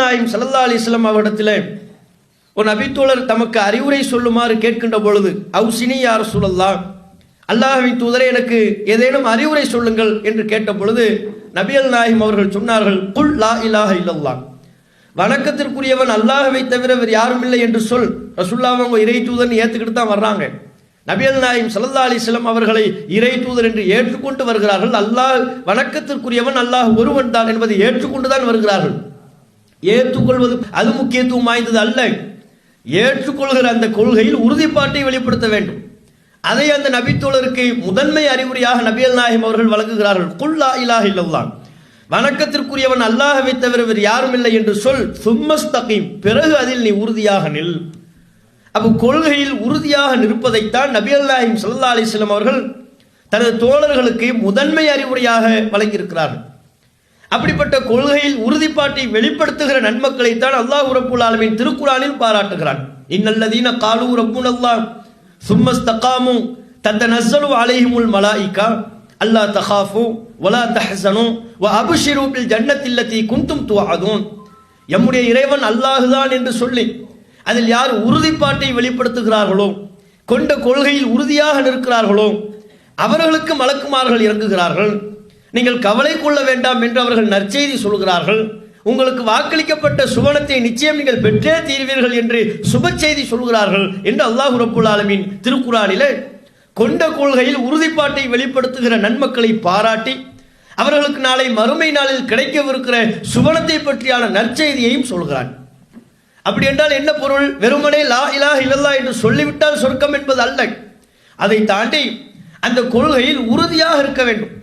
நாயும் சல்லா அலிஸ்லாம் அவரிடத்தில் ஒரு நபித்தோழர் தமக்கு அறிவுரை சொல்லுமாறு கேட்கின்ற பொழுது அவுசினி யார் சொல்லலாம் அல்லாஹ்வின் தூதரை எனக்கு ஏதேனும் அறிவுரை சொல்லுங்கள் என்று கேட்ட பொழுது நபியல் நாயிம் அவர்கள் சொன்னார்கள் குல் லா இலாஹ இல்லல்லாஹ். வணக்கத்திற்குரியவன் அல்லாஹவை தவிர வேறு யாரும் இல்லை என்று சொல் ரசுல்லா அவங்க இறை தூதர்னு ஏற்றுக்கிட்டு தான் வர்றாங்க. நபியல் நாயிம் சல்லா அலிஸ்லம் அவர்களை இறை தூதர் என்று ஏற்றுக்கொண்டு வருகிறார்கள். அல்லாஹ் வணக்கத்திற்குரியவன் அல்லாஹ் ஒருவன் தான் என்பதை ஏற்றுக்கொண்டு தான் வருகிறார்கள். ஏற்றுக்கொள்வது அது முக்கியத்துவம் வாய்ந்தது அல்ல. ஏற்றுக்கொள்கிற அந்த கொள்கையில் உறுதிப்பாட்டை வெளிப்படுத்த வேண்டும். அதை அந்த நபித்தோழருக்கு முதன்மை அறிவுரையாக நபியல் நாயகம் அவர்கள் வழங்குகிறார்கள். குல்லா இலாஹ இல்லல்லாஹ். வணக்கத்திற்குரியவன் அல்லாஹவை தவிர வேறு யாரும் இல்லை என்று சொல். சும்மஸ்தகீம் பிறகு அதில் நீ உறுதியாக நில். அப்போ கொள்கையில் உறுதியாக நிற்பதைத்தான் நபியல் நாயகம் சல்லா அலிஸ்லாம் அவர்கள் தனது தோழர்களுக்கு முதன்மை அறிவுரையாக வழங்கியிருக்கிறார்கள். அப்படிப்பட்ட கொள்கையில் உறுதிப்பாட்டை வெளிப்படுத்துகிற நன்மக்களைத்தான் அல்லாஹ் உரப்புல் ஆலமின் திருக்குறானில் பாராட்டுகிறான். இன்னல்லதீன காலு ரப்புன் அல்லாஹ் தந்த தத்தனஸ்ஸலு அலைஹிமுல் மலாயிகா அல்லா தஹாஃபு வலா தஹசனும் வ அபுஷிரூபில் பில் ஜன்னத்தில்லதி குந்தும் துவாகும் எம்முடைய இறைவன் அல்லாஹுதான் என்று சொல்லி அதில் யார் உறுதிப்பாட்டை வெளிப்படுத்துகிறார்களோ கொண்ட கொள்கையில் உறுதியாக நிற்கிறார்களோ அவர்களுக்கு மலக்குமார்கள் இறங்குகிறார்கள். நீங்கள் கவலை கொள்ள வேண்டாம் என்று அவர்கள் நற்செய்தி சொல்கிறார்கள். உங்களுக்கு வாக்களிக்கப்பட்ட சுவனத்தை நிச்சயம் நீங்கள் பெற்றே தீர்வீர்கள் என்று சுப செய்தி சொல்கிறார்கள் என்று அல்லாஹ் ரபுல் ஆலமின் திருக்குறானிலே கொண்ட கொள்கையில் உறுதிப்பாட்டை வெளிப்படுத்துகிற நன்மக்களை பாராட்டி அவர்களுக்கு நாளை மறுமை நாளில் கிடைக்கவிருக்கிற சுவனத்தை பற்றியான நற்செய்தியையும் சொல்கிறான். அப்படி என்றால் என்ன பொருள்? வெறுமனே லா இலா இல்லல்லா என்று சொல்லிவிட்டால் சொர்க்கம் என்பது அல்ல. அதை தாண்டி அந்த கொள்கையில் உறுதியாக இருக்க வேண்டும்.